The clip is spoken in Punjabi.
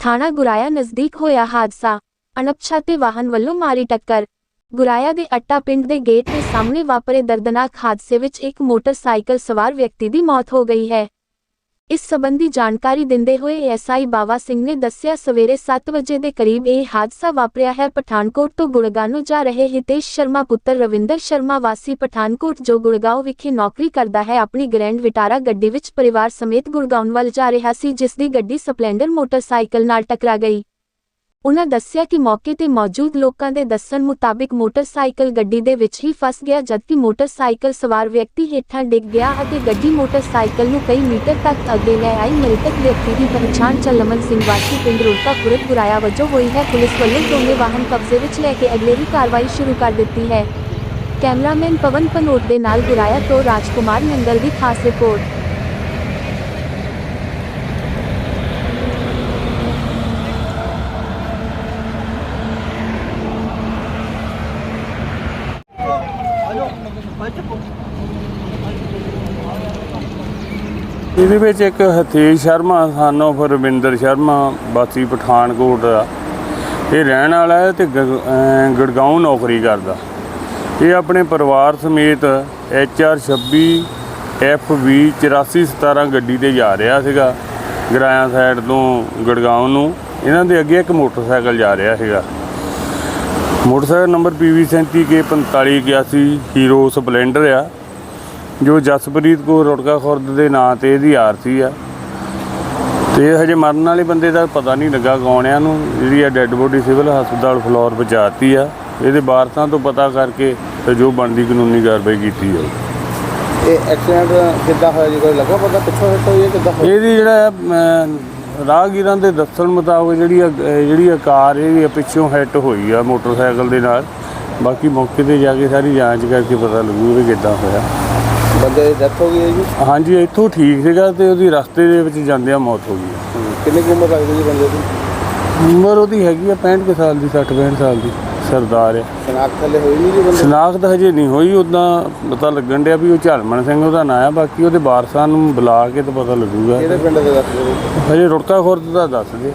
ਥਾਣਾ ਗੁਰਾਇਆ ਨਜ਼ਦੀਕ ਹੋਇਆ ਹਾਦਸਾ। ਅਣਪਛਾਤੇ ਵਾਹਨ ਵੱਲੋਂ ਮਾਰੀ ਟੱਕਰ। ਗੁਰਾਇਆ ਦੇ ਅੱਟਾ ਪਿੰਡ ਦੇ ਗੇਟ ਦੇ ਸਾਹਮਣੇ ਵਾਪਰੇ ਦਰਦਨਾਕ ਹਾਦਸੇ ਵਿੱਚ ਇੱਕ ਮੋਟਰਸਾਈਕਲ ਸਵਾਰ ਵਿਅਕਤੀ ਦੀ ਮੌਤ ਹੋ ਗਈ ਹੈ। ਇਸ ਸਬੰਧੀ ਜਾਣਕਾਰੀ ਦਿੰਦੇ ਹੋਏ ਐਸਆਈ ਬਾਵਾ ਸਿੰਘ ਨੇ ਦੱਸਿਆ, ਸਵੇਰੇ 7 ਵਜੇ ਦੇ ਕਰੀਬ ਇਹ ਹਾਦਸਾ ਵਾਪਰਿਆ ਹੈ। ਪਠਾਨਕੋਟ ਤੋਂ ਗੁੜਗਾਉਂ ਜਾ ਰਹੇ ਹਿਤੇਸ਼ ਸ਼ਰਮਾ ਪੁੱਤਰ ਰਵਿੰਦਰ ਸ਼ਰਮਾ ਵਾਸੀ ਪਠਾਨਕੋਟ, ਜੋ ਗੁੜਗਾਉਂ ਵਿਖੇ ਨੌਕਰੀ ਕਰਦਾ ਹੈ, ਆਪਣੀ ਗ੍ਰੈਂਡ ਵਿਟਾਰਾ ਗੱਡੀ ਵਿੱਚ ਪਰਿਵਾਰ ਸਮੇਤ ਗੁੜਗਾਉਣ ਵੱਲ ਜਾ ਰਿਹਾ ਸੀ, ਜਿਸ ਦੀ ਗੱਡੀ ਸਪਲੈਂਡਰ ਮੋਟਰਸਾਈਕਲ ਨਾਲ ਟਕਰਾ ਗਈ। ਉਨ੍ਹਾਂ ਦੱਸਿਆ ਕਿ ਮੌਕੇ ਤੇ ਮੌਜੂਦ ਲੋਕਾਂ ਦੇ ਦੱਸਣ ਮੁਤਾਬਿਕ ਮੋਟਰਸਾਈਕਲ ਗੱਡੀ ਦੇ ਵਿੱਚ ਹੀ ਫਸ ਗਿਆ, ਜਦਕਿ ਮੋਟਰਸਾਈਕਲ ਸਵਾਰ ਵਿਅਕਤੀ ਹੇਠਾਂ ਡਿੱਗ ਗਿਆ ਅਤੇ ਗੱਡੀ ਮੋਟਰਸਾਈਕਲ ਨੂੰ ਕਈ ਮੀਟਰ ਤੱਕ ਅੱਗੇ ਲੈ ਆਈ। ਮ੍ਰਿਤਕ ਵਿਅਕਤੀ ਦੀ ਪਛਾਣ ਚਲਮਨ ਸਿੰਘ ਵਾਸੀ ਪਿੰਡ ਰੁੜਕਾ ਖੁਰਦ ਗੁਰਾਇਆ ਵਜੋਂ ਹੋਈ ਹੈ। ਪੁਲਿਸ ਵੱਲੋਂ ਦੋਵੇਂ ਵਾਹਨ ਕਬਜ਼ੇ ਵਿੱਚ ਲੈ ਕੇ ਅਗਲੇਰੀ ਕਾਰਵਾਈ ਸ਼ੁਰੂ ਕਰ ਦਿੱਤੀ ਹੈ। ਕੈਮਰਾਮੈਨ ਪਵਨ ਪਨੋਟ ਦੇ ਨਾਲ ਗੁਰਾਇਆ ਤੋਂ ਰਾਜਕੁਮਾਰ ਨੰਗਲ ਦੀ ਖਾਸ ਰਿਪੋਰਟ। ਇਹਦੇ ਵਿੱਚ ਇੱਕ ਹਥੇਸ਼ ਸ਼ਰਮਾ ਸਾਨੂੰ ਫਿਰ ਰਵਿੰਦਰ ਸ਼ਰਮਾ, ਬਾਸੀ ਪਠਾਨਕੋਟ ਦਾ। ਇਹ ਰਹਿਣ ਵਾਲਾ ਹੈ ਤੇ ਗੜਗਾਉਂ ਨੌਕਰੀ ਕਰਦਾ। ਇਹ ਆਪਣੇ ਪਰਿਵਾਰ ਸਮੇਤ HR 26 FV 8417 ਗੱਡੀ ਤੇ ਜਾ ਰਿਹਾ ਸੀਗਾ, ਗਰਾਇਆ ਸਾਈਡ ਤੋਂ ਗੜਗਾਉਂ ਨੂੰ। ਇਹਨਾਂ ਦੇ ਅੱਗੇ ਇੱਕ ਮੋਟਰਸਾਈਕਲ ਜਾ ਰਿਹਾ ਸੀਗਾ। Motorcycle number PV 37K 4581 Hero Splendor ਆ ਜੋ ਜਸਪ੍ਰੀਤ ਕੌਰ ਰੁੜਕਾ ਖੁਰਦ ਦੇ ਨਾਂ ਤੇ ਇਹਦੀ ਆਰਤੀ ਆ। ਤੇ ਇਹ ਹਜੇ ਮਰਨ ਵਾਲੇ ਬੰਦੇ ਦਾ ਪਤਾ ਨਹੀਂ ਲੱਗਾ ਕੌਣਿਆਂ ਨੂੰ ਜਿਹੜੀ ਆ ਡੈੱਡ ਬੋਡੀ ਸਿਵਲ ਹਸਪਤਾਲ ਫਲੋਰ ਪਹੁੰਚਾਤੀ ਆ। ਇਹਦੇ ਵਾਰਸਾਂ ਤੋਂ ਪਤਾ ਕਰਕੇ ਤੇ ਜੋ ਬਣਦੀ ਕਾਨੂੰਨੀ ਕਾਰਵਾਈ ਕੀਤੀ ਜਾਊ। ਇਹ ਐਕਸੀਡੈਂਟ ਕਿੱਦਾਂ ਹੋਇਆ ਜੀ? ਕੋਈ ਲੱਗਾ ਪਤਾ ਪਿੱਛੋਂ? ਹਿੱਟ ਹੋਈ ਹੈ ਕਿੱਦਾਂ ਹੋਈ ਇਹਦੀ ਜਿਹੜਾ ਰਾਹਗੀਰਾਂ ਦੇ ਦੱਸਣ ਮੁਤਾਬਕ ਜਿਹੜੀ ਜਿਹੜੀ ਕਾਰ ਇਹ ਪਿੱਛੋਂ ਹਿੱਟ ਹੋਈ ਆ ਮੋਟਰਸਾਈਕਲ ਦੇ ਨਾਲ। ਬਾਕੀ ਮੌਕੇ ਤੇ ਜਾ ਕੇ ਸਾਰੀ ਜਾਂਚ ਕਰਕੇ ਪਤਾ ਲੱਗੂ ਵੀ ਕਿੱਦਾਂ ਹੋਇਆ। ਬੰਦੇ ਦੀ ਡੈਥ ਹੋ ਗਈ ਹੈ ਜੀ? ਹਾਂਜੀ ਇੱਥੋਂ ਠੀਕ ਸੀਗਾ ਤੇ ਉਹਦੀ ਰਸਤੇ ਦੇ ਵਿੱਚ ਜਾਂਦਿਆਂ ਮੌਤ ਹੋ ਗਈ। ਕਿੰਨੀ ਕੁ ਉਮਰ ਲੱਗਦੀ ਜੀ ਬੰਦੇ ਦੀ? ਉਮਰ ਉਹਦੀ ਹੈਗੀ ਆ 65 ਕੁ ਸਾਲ ਦੀ 60 65 ਸਾਲ ਦੀ। ਸਰਦਾਰ ਆ ਸ਼ਨਾਖਤ ਥੱਲੇ ਹੋਈ ਨਹੀਂ ਜੀ ਬੰਦੇ? ਸ਼ਨਾਖਤ ਹਜੇ ਨਹੀਂ ਹੋਈ ਉਦਾਂ ਪਤਾ ਲੱਗਣ ਡਿਆ ਵੀ ਉਹ ਝਲਮਣ ਸਿੰਘ ਉਹਦਾ ਨਾਂ ਆ ਬਾਕੀ ਉਹਦੇ ਵਾਰਸਾਂ ਨੂੰ ਬੁਲਾ ਕੇ ਤਾਂ ਪਤਾ ਲੱਗੂਗਾ। ਕਿਹੜੇ ਪਿੰਡ ਦੇ ਦੱਸਦੇ ਜੀ ਹਜੇ ਰੁੜਕਾ ਖੁਰਦ ਦਾ ਦੱਸ ਦੇ।